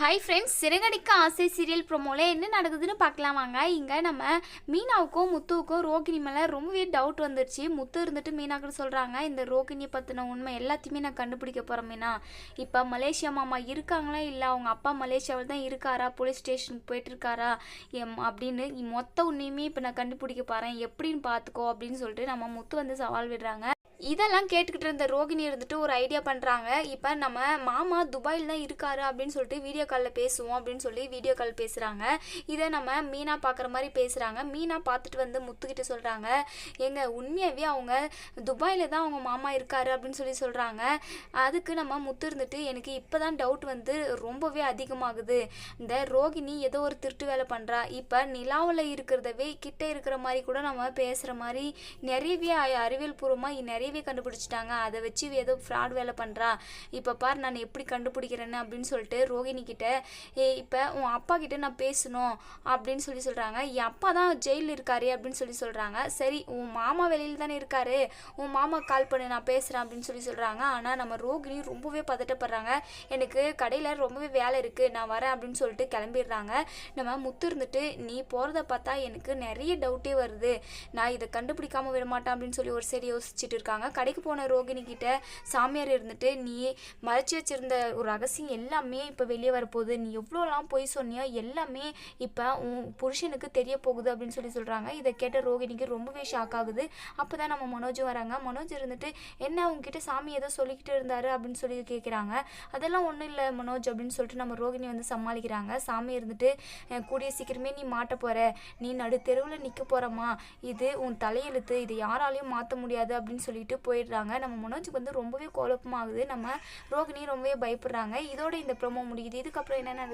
Hi friends Siragadikka ஆசை serial ப்ரோமோல என்ன நடக்குதுன்னு பார்க்கலாம் வாங்க. இங்கே நம்ம மீனாவுக்கும் முத்துவுக்கும் ரோகிணி மேலே ரொம்பவே டவுட் வந்துருச்சு. முத்து இருந்துட்டு மீனாக்கு சொல்கிறாங்க இந்த ரோகிணியை பற்றின உண்மை எல்லாத்தையுமே நான் கண்டுபிடிக்க போகிறேன் மீனா. இப்போ மலேசியா மாமா இருக்காங்களா இல்லை அவங்க அப்பா மலேசியாவில் தான் இருக்காரா? போலீஸ் ஸ்டேஷனுக்கு போயிட்டுருக்காரா எம் அப்படின்னு மொத்த உண்மையுமே இப்போ நான் கண்டுபிடிக்க போகிறேன் எப்படின்னு பார்த்துக்கோ அப்படின்னு சொல்லிட்டு நம்ம முத்து வந்து சவால் விடுறாங்க. இதெல்லாம் கேட்டுக்கிட்டு இருந்த ரோகிணி இருந்துட்டு ஒரு ஐடியா பண்ணுறாங்க இப்போ நம்ம மாமா துபாயில் தான் இருக்காரு அப்படின்னு சொல்லிட்டு வீடியோ காலில் பேசுவோம் அப்படின்னு சொல்லி வீடியோ கால் பேசுகிறாங்க இதை நம்ம மீனா பார்க்குற மாதிரி பேசுகிறாங்க மீனா பார்த்துட்டு வந்து முத்துக்கிட்ட சொல்கிறாங்க எங்கள் உண்மையாகவே அவங்க துபாயில் தான் அவங்க மாமா இருக்காரு அப்படின்னு சொல்லி சொல்கிறாங்க அதுக்கு நம்ம முத்து இருந்துட்டு எனக்கு இப்போ தான் டவுட் வந்து ரொம்பவே அதிகமாகுது. இந்த ரோகிணி ஏதோ ஒரு திருட்டு வேலை பண்ணுறா இப்போ நிலாவில் இருக்கிறதவே கிட்டே இருக்கிற மாதிரி கூட நம்ம பேசுகிற மாதிரி நிறையவே அறிவியல் பூர்வமாக நிறையவே கண்டுபிடிச்சிட்டாங்க. அதை வச்சு ஏதோ ஃப்ராட் வேலை பண்ணுறா இப்போ பார் நான் எப்படி கண்டுபிடிக்கிறேன்னு அப்படின்னு சொல்லிட்டு ரோகிணி கிட்ட ஏ இப்போ உன் அப்பா கிட்ட நான் பேசணும் அப்படின்னு சொல்லி சொல்கிறாங்க என் அப்பா தான் ஜெயிலில் இருக்காரு அப்படின்னு சொல்லி சொல்கிறாங்க சரி உன் மாமா வெளியில் தானே இருக்காரு. உன் மாமா கால் பண்ணு நான் பேசுகிறேன் அப்படின்னு சொல்லி சொல்கிறாங்க ஆனால் நம்ம ரோகிணி ரொம்பவே பதட்டப்படுறாங்க. எனக்கு கடையில் ரொம்பவே வேலை இருக்குது நான் வரேன் அப்படின்னு சொல்லிட்டு கிளம்பிடுறாங்க. நம்ம முத்து இருந்துட்டு நீ போகிறத பார்த்தா எனக்கு நிறைய டவுட்டே வருது. நான் இதை கண்டுபிடிக்காம விடமாட்டேன் அப்படின்னு சொல்லி ஒரு சரி யோசிச்சுட்டு இருக்காங்க. கடைக்கு போன ரோகிணி கிட்ட சாமியார் இருந்துட்டு நீ மறைச்சி வச்சிருந்த ஒரு ரகசியம் எல்லாமே இப்போ வெளியே வரப்போகுது. நீ எவ்வளோலாம் பொய் சொன்னியோ எல்லாமே இப்போ உன் புருஷனுக்கு தெரிய போகுது அப்படின்னு சொல்லி சொல்கிறாங்க இதை கேட்ட ரோகிணிக்கு ரொம்பவே ஷாக் ஆகுது. அப்போ தான் நம்ம மனோஜும் வராங்க. மனோஜ் இருந்துட்டு என்ன உங்ககிட்ட சாமி ஏதோ சொல்லிக்கிட்டு இருந்தாரு? அப்படின்னு சொல்லி கேட்குறாங்க அதெல்லாம் ஒன்றும் இல்லை மனோஜ் அப்படின்னு சொல்லிட்டு நம்ம ரோகிணி வந்து சமாளிக்கிறாங்க. சாமி இருந்துட்டு கூடிய சீக்கிரமே நீ மாட்ட போகிற நீ நடு தெருவில் நிற்க போகிறமா இது உன் தலையெழுத்து. இது யாராலையும் மாற்ற முடியாது அப்படின்னு சொல்லிட்டு போயிடுறாங்க. நம்ம மனோஜுக்கு வந்து ரொம்பவே குழப்பமாகுது. நம்ம ரோகிணி ரொம்பவே பயப்படுறாங்க. இதோட இந்த ப்ரொமோ முடியுது. இதுக்கப்புறம் என்னென்ன